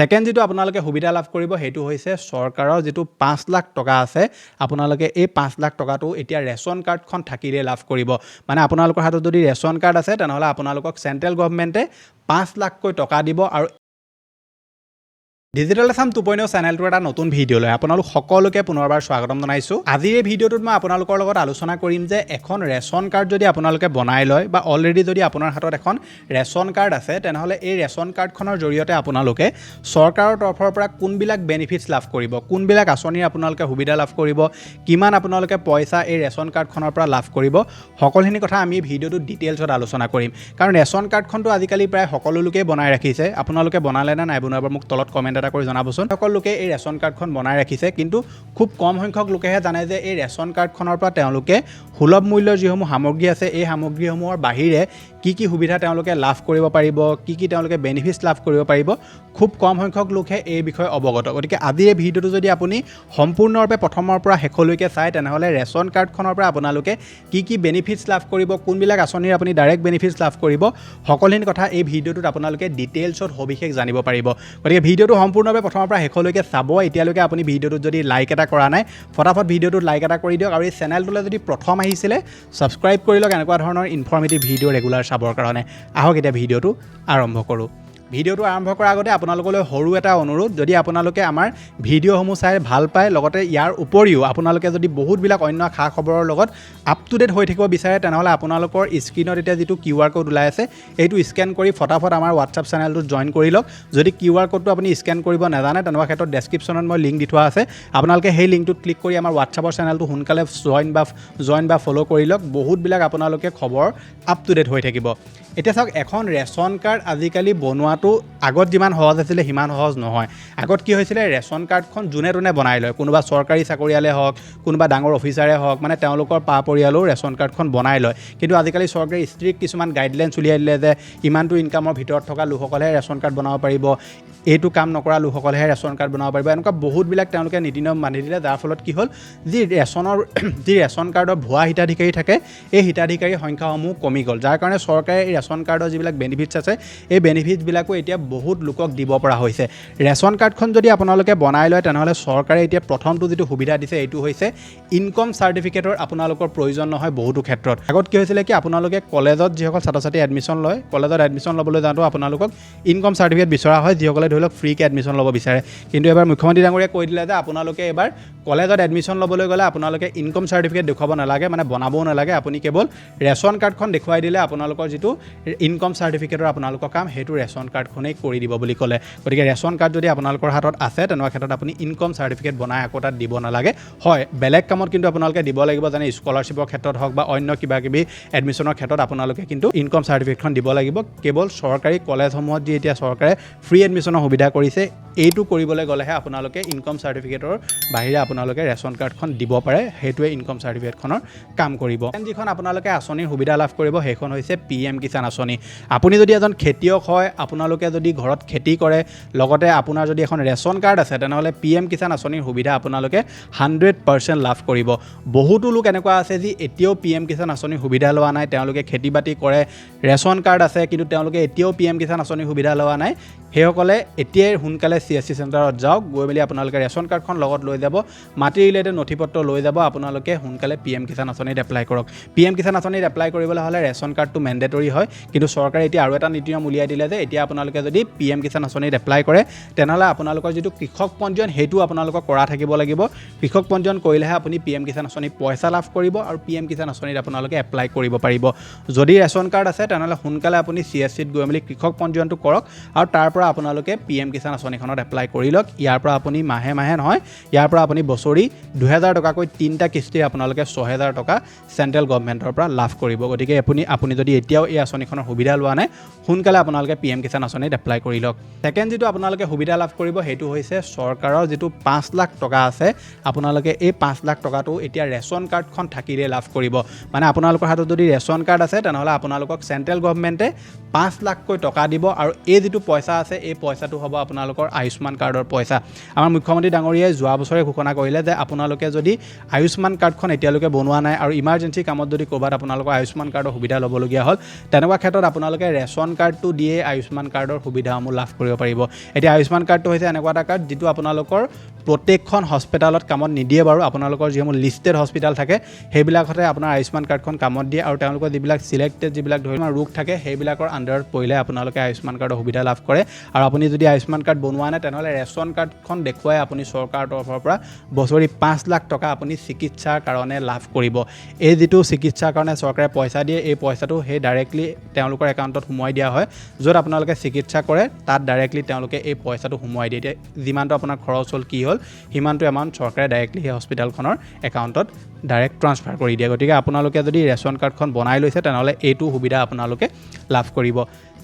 Second যিটো আপোনালোকে সুবিধা লাভ কৰিব সেইটো হৈছে চৰকাৰৰ যিটো পাঁচ লাখ টকা আছে আপোনালোকে এই পাঁচ লাখ টকাটো এতিয়া ৰেচন কাৰ্ডখন থাকিলেই লাভ কৰিব। মানে আপোনালোকৰ হাতত যদি ৰেচন কাৰ্ড আছে তেনেহ'লে আপোনালোকক চেণ্ট্ৰেল গভমেণ্টে পাঁচ লাখকৈ টকা দিব আৰু ডিজিটেল আছাম টু পইণ্ট চেনেলটোৰ এটা নতুন ভিডিঅ' লৈ আপোনালোক সকলোকে পুনৰবাৰ স্বাগতম জনাইছোঁ। আজিৰ এই ভিডিঅ'টোত মই আপোনালোকৰ লগত আলোচনা কৰিম যে এখন ৰেচন কাৰ্ড যদি আপোনালোকে বনাই লয় বা অলৰেডি যদি আপোনাৰ হাতত এখন ৰেচন কাৰ্ড আছে তেনেহ'লে এই ৰেচন কাৰ্ডখনৰ জৰিয়তে আপোনালোকে চৰকাৰৰ তৰফৰ পৰা কোনবিলাক বেনিফিটছ লাভ কৰিব কোনবিলাক আঁচনিৰ আপোনালোকে সুবিধা লাভ কৰিব কিমান আপোনালোকে পইচা এই ৰেচন কাৰ্ডখনৰ পৰা লাভ কৰিব সকলোখিনি কথা আমি ভিডিঅ'টোত ডিটেইলছত আলোচনা কৰিম। কাৰণ ৰেচন কাৰ্ডখনটো আজিকালি প্ৰায় সকলো লোকেই বনাই ৰাখিছে। আপোনালোকে বনালে নে নাই বনোৱা এবাৰ মোক তলত কমেণ্ট এটা কৰি জনাবচোন। সকলো লোকে এই ৰেচন কাৰ্ডখন বনাই ৰাখিছে, কিন্তু খুব কম সংখ্যক লোকেহে জানে যে এই ৰেচন কাৰ্ডখনৰ পৰা তেওঁলোকে সুলভ মূল্যৰ যিসমূহ সামগ্ৰী আছে, এই সামগ্ৰীসমূহৰ বাহিৰে কি কি সুবিধা তেওঁলোকে লাভ কৰিব পাৰিব, কি কি তেওঁলোকে বেনিফিটছ লাভ কৰিব পাৰিব, খুব কম সংখ্যক লোকহে এই বিষয়ে অৱগত। গতিকে আজিৰ এই ভিডিঅ'টো যদি আপুনি সম্পূৰ্ণৰূপে প্ৰথমৰ পৰা শেষলৈকে চায় তেনেহ'লে ৰেচন কাৰ্ডখনৰ পৰা আপোনালোকে কি কি বেনিফিটছ লাভ কৰিব, কোনবিলাক আঁচনিৰ আপুনি ডাইৰেক্ট বেনিফিটছ লাভ কৰিব, সকলোখিনি কথা এই ভিডিঅ'টোত আপোনালোকে ডিটেইলছত সবিশেষ জানিব পাৰিব। গতিকে ভিডিঅ'টো সম্পূৰ্ণভাৱে প্ৰথমৰ পৰা শেষলৈকে চাব। এতিয়ালৈকে আপুনি ভিডিঅ'টোত যদি লাইক এটা কৰা নাই ফটাফট ভিডিঅ'টোত লাইক এটা কৰি দিয়ক আৰু এই চেনেলটোলৈ যদি প্ৰথম আহিছিলে ছাবস্ক্ৰাইব কৰি লওক এনেকুৱা ধৰণৰ ইনফৰ্মেটিভ ভিডিঅ' ৰেগুলাৰ চাবৰ কাৰণে। আহক এতিয়া ভিডিঅ'টো আৰম্ভ কৰোঁ। ভিডিঅ'টো আৰম্ভ কৰাৰ আগতে আপোনালোকলৈ সৰু এটা অনুৰোধ, যদি আপোনালোকে আমাৰ ভিডিঅ'সমূহ চাই ভালো পায়, লগতে ইয়াৰ উপৰিও আপোনালোকে যদি বহুতবিলাক অন্য খা খবৰৰ লগত আপ টু ডেট হৈ থাকিব বিচাৰে, তেনেহ'লে আপোনালোকৰ স্ক্ৰীণত এতিয়া যিটো কিউ আৰ ক'ড ওলাই আছে, এইটো স্কেন কৰি ফটাফট আমাৰ হোৱাটছআপ চেনেলটোত জইন কৰি লওক। যদি কিউ আৰ ক'ডটো আপুনি স্কেন কৰিব নাজানে, তেনেকুৱা ক্ষেত্ৰত ডেছক্ৰিপশ্যনত মই লিংক দি থোৱা আছে। আপোনালোকে সেই লিংকটোত ক্লিক কৰি আমাৰ হোৱাটছআপৰ চেনেলটো সোনকালে জইন বা জইন বা ফ'ল' কৰি লওক। বহুতবিলাক আপোনালোকে খবৰ আপ টু ডেট হৈ থাকিব। এতিয়া চাওক, এখন ৰেচন কাৰ্ড আজিকালি বনোৱাটো আগত যিমান সহজ আছিলে সিমান সহজ নহয়। আগত কি হৈছিলে, ৰেচন কাৰ্ডখন যোনে তোনে বনাই লয়, কোনোবা চৰকাৰী চাকৰিয়ালে হওক, কোনোবা ডাঙৰ অফিচাৰে হওক মানে তেওঁলোকৰ পা পৰিয়ালেও ৰেচন কাৰ্ডখন বনাই লয়। কিন্তু আজিকালি চৰকাৰে ষ্ট্ৰিক্ট কিছুমান গাইডলাইনছ উলিয়াই দিলে যে, ইমানটো ইনকামৰ ভিতৰত থকা লোকসকলেহে ৰেচন কাৰ্ড বনাব পাৰিব, এইটো কাম নকৰা লোকসকলেহে ৰেচন কাৰ্ড বনাব পাৰিব, এনেকুৱা বহুতবিলাক তেওঁলোকে নীতি নিয়ম বান্ধি দিলে। যাৰ ফলত কি হ'ল, যি ৰেচনৰ, যি ৰেচন কাৰ্ডৰ ভুৱা হিতাধিকাৰী থাকে, এই হিতাধিকাৰীৰ সংখ্যাসমূহ কমি গ'ল। যাৰ কাৰণে চৰকাৰে এই ৰেচন কাৰ্ডৰ যিবিলাক বেনিফিটছ আছে, এই বেনিফিটছবিলাকো এতিয়া বহুত লোকক দিব পৰা হৈছে। ৰেচন কাৰ্ডখন যদি আপোনালোকে বনাই লয়, তেনেহ'লে চৰকাৰে এতিয়া প্ৰথমটো যিটো সুবিধা দিছে, এইটো হৈছে ইনকম চাৰ্টিফিকেটৰ আপোনালোকৰ প্ৰয়োজন নহয় বহুতো ক্ষেত্ৰত। আগত কি হৈছিলে কি, আপোনালোকে কলেজত যিসকল ছাত্ৰ ছাত্ৰী এডমিশ্যন লয়, কলেজত এডমিশ্যন ল'বলৈ যাওঁতেও আপোনালোকক ইনকম চাৰ্টিফিকেট বিচৰা হয়, যিসকলে ধৰি লওক ফ্ৰীকৈ এডমিশ্যন ল'ব বিচাৰে। কিন্তু এবাৰ মুখ্যমন্ত্ৰী ডাঙৰীয়ে কৈ দিলে যে আপোনালোকে এবাৰ কলেজত এডমিশ্যন ল'বলৈ গ'লে আপোনালোকে ইনকম চাৰ্টিফিকেট দেখুৱাব নালাগে মানে বনাবও নালাগে, আপুনি কেৱল ৰেচন কাৰ্ডখন দেখুৱাই দিলে আপোনালোকৰ যিটো ইনকম চাৰ্টিফিকেটৰ আপোনালোকৰ কাম, সেইটো ৰেচন কাৰ্ডখনেই কৰি দিব বুলি ক'লে। গতিকে ৰেচন কাৰ্ড যদি আপোনালোকৰ হাতত আছে, তেনেকুৱা ক্ষেত্ৰত আপুনি ইনকম চাৰ্টিফিকেট বনাই আকৌ তাত দিব নালাগে। হয়, বেলেগ কামত কিন্তু আপোনালোকে দিব লাগিব, যেনে স্কলাৰশ্বিপৰ ক্ষেত্ৰত হওক বা অন্য কিবা কিবি এডমিশ্যনৰ ক্ষেত্ৰত আপোনালোকে কিন্তু ইনকম চাৰ্টিফিকেটখন দিব লাগিব। কেৱল চৰকাৰী কলেজসমূহত যি এতিয়া চৰকাৰে ফ্ৰী এডমিশ্যনৰ সুবিধা কৰিছে এইটো কৰিবলৈ গ'লেহে আপোনালোকে ইনকম চাৰ্টিফিকেটৰ বাহিৰে আপোনালোকে ৰেচন কাৰ্ডখন দিব পাৰে সেইটোৱে ইনকম চাৰ্টিফিকেটখনৰ কাম কৰিব। যিখন আপোনালোকে আঁচনিৰ সুবিধা লাভ কৰিব সেইখন হৈছে পি এম কিষাণ আঁচনি। আপুনি যদি এজন খেতিয়ক হয় আপোনালোকে যদি ঘৰত খেতি কৰে লগতে আপোনাৰ যদি এখন ৰেচন কাৰ্ড আছে তেনেহ'লে পি এম কিষাণ আঁচনিৰ সুবিধা আপোনালোকে হাণ্ড্ৰেড পাৰ্চেণ্ট লাভ কৰিব। বহুতো লোক এনেকুৱা আছে যি এতিয়াও পি এম কিষাণ আঁচনিৰ সুবিধা লোৱা নাই তেওঁলোকে খেতি বাতি কৰে ৰেচন কাৰ্ড আছে কিন্তু তেওঁলোকে এতিয়াও পি এম কিষাণ আঁচনিৰ সুবিধা লোৱা নাই। সেইসকলে এতিয়াই সোনকালে চি এছ চি চেণ্টাৰত যাওক গৈ মেলি আপোনালোকে ৰেচন কাৰ্ডখন লগত লৈ যাব মাটি ৰিলেটেড নথি পত্ৰ লৈ যাব আপোনালোকে সোনকালে পি এম কিষাণ আঁচনিত এপ্লাই কৰক। পি এম কিষাণ আঁচনিত এপ্লাই কৰিবলৈ হ'লে ৰেচন কাৰ্ডটো মেণ্ডেটৰী হয় কিন্তু চৰকাৰে এতিয়া আৰু এটা নীতি নিয়ম উলিয়াই দিলে যে এতিয়া আপোনালোকে যদি পি এম কিষাণ আঁচনিত এপ্লাই কৰে তেনেহ'লে আপোনালোকৰ যিটো কৃষক পঞ্জীয়ন সেইটো আপোনালোকৰ কৰা থাকিব লাগিব। কৃষক পঞ্জীয়ন কৰিলেহে আপুনি পি এম কিষাণ আঁচনিত পইচা লাভ কৰিব আৰু পি এম কিষাণ আঁচনিত আপোনালোকে এপ্লাই কৰিব পাৰিব। যদি ৰেচন কাৰ্ড আছে তেনেহ'লে সোনকালে আপুনি চি এছ চিত গৈ মেলি কৃষক পঞ্জীয়নটো কৰক আৰু তাৰ পৰা আপোনালোকে পি এম কিষাণ আঁচনিখনত এপ্লাই কৰি লওক। ইয়াৰ পৰা আপুনি মাহে মাহে নহয়, ইয়াৰ পৰা আপুনি বছৰি দুহেজাৰ টকাকৈ তিনিটা কিস্তিৰে আপোনালোকে ছহেজাৰ টকা চেণ্ট্ৰেল গভমেণ্টৰ পৰা লাভ কৰিব। গতিকে আপুনি আপুনি যদি এতিয়াও এই আঁচনিখনৰ সুবিধা লোৱা নাই, সোনকালে আপোনালোকে পি এম কিষাণ আঁচনিত এপ্লাই কৰি লওক। ছেকেণ্ড যিটো আপোনালোকে সুবিধা লাভ কৰিব, সেইটো হৈছে চৰকাৰৰ যিটো পাঁচ লাখ টকা আছে, আপোনালোকে এই পাঁচ লাখ টকাটো এতিয়া ৰেচন কাৰ্ডখন থাকিলেই লাভ কৰিব। মানে আপোনালোকৰ হাতত যদি ৰেচন কাৰ্ড আছে, তেনেহ'লে আপোনালোকক চেণ্ট্ৰেল গভমেণ্টে পাঁচ লাখকৈ টকা দিব আৰু এই যিটো পইচা আছে আছে, এই পইচাটো হ'ব আপোনালোকৰ আয়ুষ্মান কাৰ্ডৰ পইচা। আমাৰ মুখ্যমন্ত্ৰী ডাঙৰীয়াই যোৱা বছৰে ঘোষণা কৰিলে যে আপোনালোকে যদি আয়ুষ্মান কাৰ্ডখন এতিয়ালৈকে বনোৱা নাই আৰু ইমাৰ্জেঞ্চি কামত যদি ক'ৰবাত আপোনালোকৰ আয়ুষ্মান কাৰ্ডৰ সুবিধা ল'বলগীয়া হ'ল, তেনেকুৱা ক্ষেত্ৰত আপোনালোকে ৰেচন কাৰ্ডটো দিয়ে, আয়ুষ্মান কাৰ্ডৰ সুবিধাসমূহ লাভ কৰিব পাৰিব। এতিয়া আয়ুষ্মান কাৰ্ডটো হৈছে এনেকুৱা এটা কাৰ্ড যিটো আপোনালোকৰ প্ৰত্যেকখন হস্পিটেলত কামত নিদিয়ে বাৰু, আপোনালোকৰ যিসমূহ লিষ্টেড হস্পিটেল থাকে, সেইবিলাকতে আপোনাৰ আয়ুষ্মান কাৰ্ডখন কামত দিয়ে আৰু তেওঁলোকৰ যিবিলাক চিলেক্টেড যিবিলাক ধৰি লোৱা ৰোগ থাকে, সেইবিলাকৰ আণ্ডাৰত পৰিলে আপোনালোকে আয়ুষ্মান কাৰ্ডৰ সুবিধা লাভ কৰে। আৰু আপুনি যদি আয়ুষ্মান কাৰ্ড বনোৱা নাই তেনেহ'লে ৰেচন কাৰ্ডখন দেখুৱাই আপুনি চৰকাৰৰ তৰফৰ পৰা বছৰি পাঁচ লাখ টকা আপুনি চিকিৎসাৰ কাৰণে লাভ কৰিব। এই যিটো চিকিৎসাৰ কাৰণে চৰকাৰে পইচা দিয়ে এই পইচাটো সেই ডাইৰেক্টলি তেওঁলোকৰ একাউণ্টত সোমোৱাই দিয়া হয়। য'ত আপোনালোকে চিকিৎসা কৰে তাত ডাইৰেক্টলি তেওঁলোকে এই পইচাটো সোমোৱাই দিয়ে। এতিয়া যিমানটো আপোনাৰ খৰচ হ'ল কি হ'ল সিমানটো এমাউণ্ট চৰকাৰে ডাইৰেক্টলি সেই হস্পিটেলখনৰ একাউণ্টত ডাইৰেক্ট ট্ৰান্সফাৰ কৰি দিয়ে। গতিকে আপোনালোকে যদি ৰেচন কাৰ্ডখন বনাই লৈছে তেনেহ'লে এইটো সুবিধা আপোনালোকে লাভ কৰিব।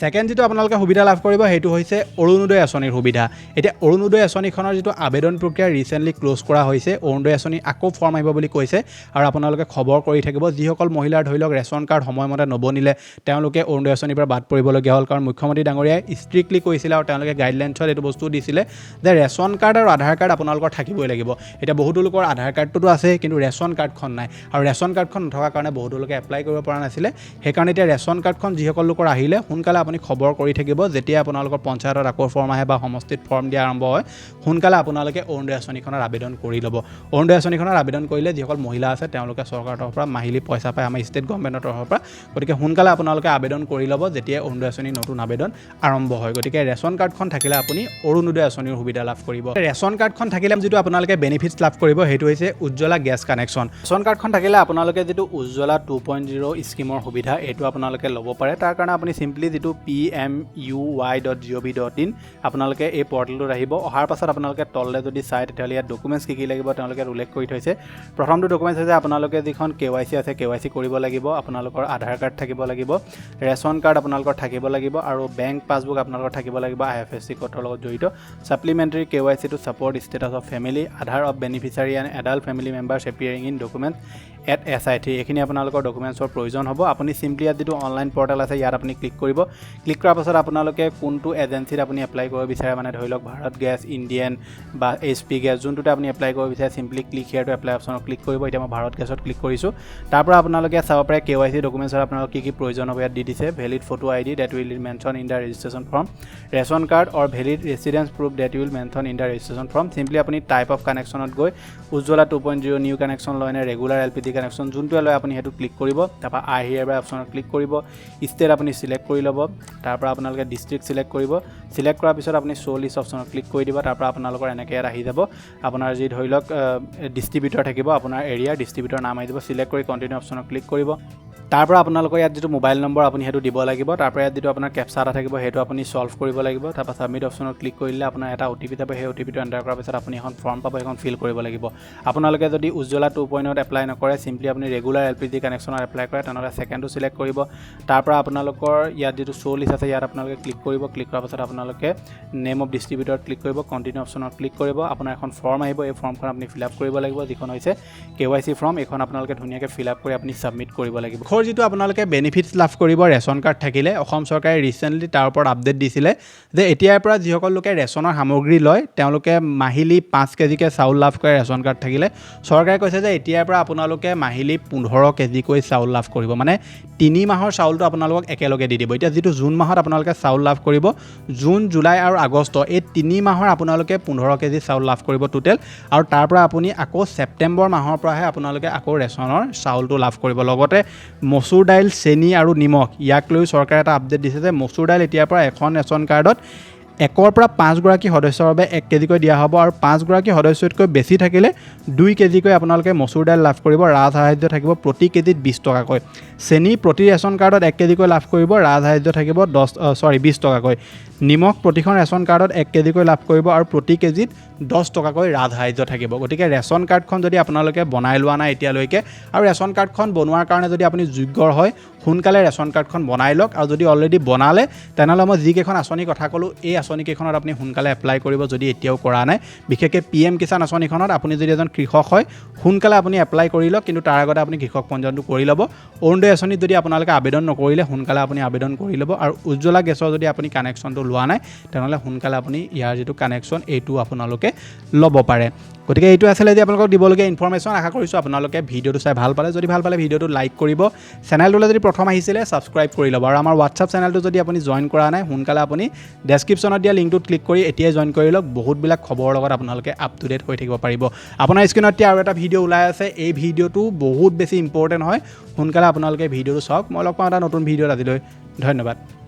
ছেকেণ্ড যিটো আপোনালোকে সুবিধা লাভ কৰিব, সেইটো হৈছে অৰুণোদয় আঁচনিৰ সুবিধা। এতিয়া অৰুণোদয় আঁচনিখনৰ যিটো আবেদন প্ৰক্ৰিয়া ৰিচেণ্টলি ক্ল'জ কৰা হৈছে, অৰুণোদয় আঁচনি আকৌ ফৰ্ম আহিব বুলি কৈছে আৰু আপোনালোকে খবৰ কৰি থাকিব। যিসকল মহিলাৰ ধৰি লওক, ৰেচন কাৰ্ড সময়মতে নবনিলে, তেওঁলোকে অৰুণোদয় আঁচনিৰ পৰা বাদ পৰিবলগীয়া হ'ল। কাৰণ মুখ্যমন্ত্ৰী ডাঙৰীয়াই ষ্ট্ৰিক্টলি কৈছিলে আৰু তেওঁলোকে গাইডলাইনছত এইটো বস্তু দিছিলে যে ৰেচন কাৰ্ড আৰু আধাৰ কাৰ্ড আপোনালোকৰ থাকিবই লাগিব। এতিয়া বহুতো লোকৰ আধাৰ কাৰ্ডটোতো আছে কিন্তু ৰেচন কাৰ্ডখন নাই। আৰু ৰেচন কাৰ্ডখন নথকাৰ কাৰণে বহুতো লোকে এপ্লাই কৰিব পৰা নাছিলে। সেইকাৰণে এতিয়া ৰেচন কাৰ্ডখন যিসকল লোকৰ আহিলে, সোনকালে আপুনি খবৰ কৰি থাকিব যেতিয়া আপোনালোকৰ পঞ্চায়তত আকৌ ফৰ্ম আহে বা সমষ্টিত ফৰ্ম দিয়া আৰম্ভ হয় সোনকালে আপোনালোকে অৰুণোদয় আঁচনিখনৰ আবেদন কৰি ল'ব। অৰুণোদয় আঁচনিখনৰ আবেদন কৰিলে যিসকল মহিলা আছে তেওঁলোকে চৰকাৰৰ তৰফৰ পৰা মাহিলী পইচা পায় আমাৰ ষ্টেট গভৰ্ণমেণ্টৰ তৰফৰ পৰা। গতিকে সোনকালে আপোনালোকে আবেদন কৰি ল'ব যেতিয়া অৰুণোদয় আঁচনিৰ নতুন আবেদন আৰম্ভ হয়। গতিকে ৰেচন কাৰ্ডখন থাকিলে আপুনি অৰুণোদয় আঁচনিৰ সুবিধা লাভ কৰিব। ৰেচন কাৰ্ডখন থাকিলে যিটো আপোনালোকে বেনিফিটছ লাভ কৰিব সেইটো হৈছে উজ্জ্বলা গেছ কানেকশ্যন ৰেচন কাৰ্ডখন থাকিলে আপোনালোকে যিটো উজ্জ্বলা টু পইণ্ট জিৰ' স্কিমৰ সুবিধা এইটো আপোনালোকে ল'ব পাৰে। তাৰ কাৰণে আপুনি চিম্পলি যিটো P M U Y dot G O' V dot in আপোনালোকে এই পৰ্টেলটোত আহিব। অহাৰ পাছত আপোনালোকে তললৈ যদি চায় তেতিয়াহ'লে ইয়াত ডকুমেণ্টছ কি কি লাগিব তেওঁলোকে উল্লেখ কৰি থৈছে। প্ৰথমটো ডকুমেণ্টছ হৈছে আপোনালোকে যিখন কে ৱাই চি আছে, কে ৱাই চি কৰিব লাগিব, আপোনালোকৰ আধাৰ কাৰ্ড থাকিব লাগিব, ৰেচন কাৰ্ড আপোনালোকৰ থাকিব লাগিব, আৰু বেংক পাছবুক আপোনালোকৰ থাকিব লাগিব, আই এফ এছ চি কোডৰ লগত জড়িত। Supplementary K Y C to support status of family Aadhaar of beneficiary and adult family members appearing in document at S I three এইখিনি আপোনালোকৰ ডকুমেণ্টছৰ প্ৰয়োজন হ'ব। আপুনি চিম্পলি ইয়াত যিটো অনলাইন পৰ্টেল আছে, ইয়াত আপুনি ক্লিক কৰিব। ক্লিক কৰাৰ পাছত আপোনালোকে কোনটো এজেঞ্চিত আপুনি এপ্লাই কৰিব বিচাৰে মানে ধৰি লওক ভাৰত গেছ, ইণ্ডিয়ান বা এইচ পি গেছ, যোনটোতে আপুনি এপ্লাই কৰিব বিচাৰে চিম্পলি ক্লিক হিয়াৰ এপ্লাই অপশ্যনত ক্লিক কৰিব। এতিয়া মই ভাৰত গেছত ক্লিক কৰিছোঁ। তাৰ পৰা আপোনালোকে চাব পাৰে কে ৱাই চি ডকুমেণ্টছৰ আপোনালোকক কি কি প্ৰয়োজন হ'ব, ইয়াত দি দিছে। Valid photo I D date will mention in the registration form ration card or valid residence proof date will mention in the registration form simply আপুনি টাইপ অফ কানেকশ্যনত গৈ Ujjwala two point zero' new connection লয় নে regular L P G connection যোনটোৱে লয় আপুনি সেইটো click কৰিব। তাৰপৰা আই হিয়াৰ অপশ্যনত ক্লিক কৰিব। ষ্টেট আপুনি চিলেক্ট কৰি ল'ব। তাৰ পৰা আপোনালোকে ডিষ্ট্ৰিক্ট চিলেক্ট কৰিব। চিলেক্ট কৰাৰ পিছত আপুনি শ্ব' লিষ্ট অপশ্যনত ক্লিক কৰি দিব তাৰ পৰা আপোনালোকৰ এনেকৈ ইয়াত আহি যাব। আপোনাৰ যি ধৰি লওক ডিষ্ট্ৰিবিউটৰ থাকিব আপোনাৰ এৰিয়াৰ ডিষ্ট্ৰিবিউটৰ নাম আহি যাব। চিলেক্ট কৰি কণ্টিনিউ অপশ্যনত ক্লিক কৰিব। তাৰ পৰা আপোনালোকৰ ইয়াত যিটো মোবাইল নম্বৰ আপুনি সেইটো দিব লাগিব তাৰ পৰা ইয়াত যিটো আপোনাৰ কেপচা এটা থাকিব সেইটো আপুনি ছল্ভ কৰিব লাগিব তাৰপৰা ছাবমিট অপশ্যনত ক্লিক কৰিলে আপোনাৰ এটা অ' টি পি যাব সেই অ' টি পিটো এণ্টাৰ কৰাৰ পিছত আপুনি এখন ফৰ্ম পাব সেইখন ফিল কৰিব লাগিব। আপোনালোকে যদি উজ্জ্বলা টু পইণ্টত এপ্লাই নকৰে চিম্পলি আপুনি ৰেগুলাৰ এল পি জি কানেকশ্যনত এপ্লাই কৰে তেনেহ'লে ছেকেণ্ডটো চিলেক্ট কৰিব। তাৰ পৰা আপোনালোকৰ ইয়াত যিটো শ্ব' লিষ্ট আছে ইয়াত আপোনালোকে ক্লিক কৰিব ক্লিক কৰাৰ পাছত আপোনালোকে নেম অফ ডিষ্ট্ৰিবিউটৰত ক্লিক কৰিব কণ্টিনিউ অপশ্যনত ক্লিক কৰিব আপোনাৰ এখন ফৰ্ম আহিব এই ফৰ্মখন আপুনি ফিল আপ কৰিব লাগিব যিখন হৈছে কে ৱাই চি ফৰ্ম এইখন আপোনালোকে ধুনীয়াকৈ ফিল আপ কৰি আপুনি ছাবমিট কৰিব লাগিব। ঘৰ যিটো আপোনালোকে বেনিফিটছ লাভ কৰিব ৰেচন কাৰ্ড থাকিলে অসম চৰকাৰে ৰিচেণ্টলি তাৰ ওপৰত আপডেট দিছিলে যে এতিয়াৰ পৰা যিসকল লোকে ৰেচনৰ সামগ্ৰী লয় তেওঁলোকে মাহিলী পাঁচ কেজিকৈ চাউল লাভ কৰে ৰেচন কাৰ্ড থাকিলে। চৰকাৰে কৈছে যে এতিয়াৰ পৰা আপোনালোকে মাহিলী পোন্ধৰ কেজিকৈ চাউল লাভ কৰিব। মানে তিনি মাহৰ চাউলটো আপোনালোকক একেলগে দি দিব। এতিয়া যিটো জুন মাহত আপোনালোকে চাউল লাভ কৰিব জুন জুলাই আৰু আগষ্ট এই তিনি মাহৰ আপোনালোকে পোন্ধৰ কেজি চাউল লাভ কৰিব টোটেল আৰু তাৰ পৰা আপুনি আকৌ ছেপ্টেম্বৰ মাহৰ পৰাহে আপোনালোকে আকৌ ৰেচনৰ চাউলটো লাভ কৰিব। লগতে মচুৰ দাইল চেনি আৰু নিমখ। ইয়াক লৈ চৰকাৰে এটা আপডেট দিছে যে মচুৰ দাইল এতিয়াৰ পৰা এখন ৰেচন কাৰ্ডত একৰ পৰা পাঁচগৰাকী সদস্যৰ বাবে এক কেজিকৈ দিয়া হ'ব আৰু পাঁচগৰাকী সদস্যতকৈ বেছি থাকিলে দুই কেজিকৈ আপোনালোকে মচুৰ দাইল লাভ কৰিব ৰাজসাহাৰ্য থাকিব প্ৰতি কেজিত বিছ টকাকৈ। চেনি প্ৰতি ৰেচন কাৰ্ডত এক কেজিকৈ লাভ কৰিব ৰাজসাহাৰ্য থাকিব দহ চৰি বিছ টকাকৈ। নিমখ প্ৰতিখন ৰেচন কাৰ্ডত এক কেজিকৈ লাভ কৰিব আৰু প্ৰতি কেজিত দহ টকাকৈ ৰাজসাহাৰ্য থাকিব। গতিকে ৰেচন কাৰ্ডখন যদি আপোনালোকে বনাই লোৱা নাই এতিয়ালৈকে আৰু ৰেচন কাৰ্ডখন বনোৱাৰ কাৰণে যদি আপুনি যোগ্যৰ হয়, সোনকালে ৰেচন কাৰ্ডখন বনাই লওক আৰু যদি অলৰেডি বনালে, তেনেহ'লে মই যিকেইখন আঁচনিৰ কথা ক'লোঁ, এই আঁচনিকেইখনত আপুনি সোনকালে এপ্লাই কৰিব যদি এতিয়াও কৰা নাই। বিশেষকৈ পি এম কিষাণ আঁচনিখনত আপুনি যদি এজন কৃষক হয়, সোনকালে আপুনি এপ্লাই কৰি লওক, কিন্তু তাৰ আগতে আপুনি কৃষক পঞ্জীয়নটো কৰি ল'ব। অৰুণোদয় আঁচনিত যদি আপোনালোকে আবেদন নকৰিলে, সোনকালে আপুনি আবেদন কৰি ল'ব। আৰু উজ্জ্বলা গেছৰ যদি আপুনি কানেকশ্যনটো লোৱা নাই, তেনেহ'লে সোনকালে আপুনি ইয়াৰ যিটো কানেকশ্যন এইটো আপোনালোকে ল'ব পাৰে। গতিকে এইটো আছিলে যে আপোনালোকক দিবলগীয়া ইনফৰমেশ্যন আশা কৰিছোঁ আপোনালোকে ভিডিঅ'টো চাই ভালো পালে। যদি ভালো পালে ভিডিঅ'টো লাইক কৰিব। চেনেলটোলৈ যদি প্ৰথম আহিছিলে ছাবস্ক্ৰাইব কৰি ল'ব। আৰু আমাৰ হোৱাটছআপ চেনেলটো যদি আপুনি জইন কৰা নাই, সোনকালে আপুনি ডেছক্ৰিপশ্যনত দিয়া লিংকটোত ক্লিক কৰি এতিয়াই জইন কৰি লওক। বহুতবিলাক খবৰৰ লগত আপোনালোকে আপ টু ডেট হৈ থাকিব পাৰিব। আপোনাৰ স্ক্ৰীণত এতিয়া আৰু এটা ভিডিঅ' ওলাই আছে। এই ভিডিঅ'টো বহুত বেছি ইম্পৰ্টেণ্ট হয়। সোনকালে আপোনালোকে ভিডিঅ'টো চাওক। মই লগ পাওঁ এটা নতুন ভিডিঅ'ত আজিলৈ। ধন্যবাদ।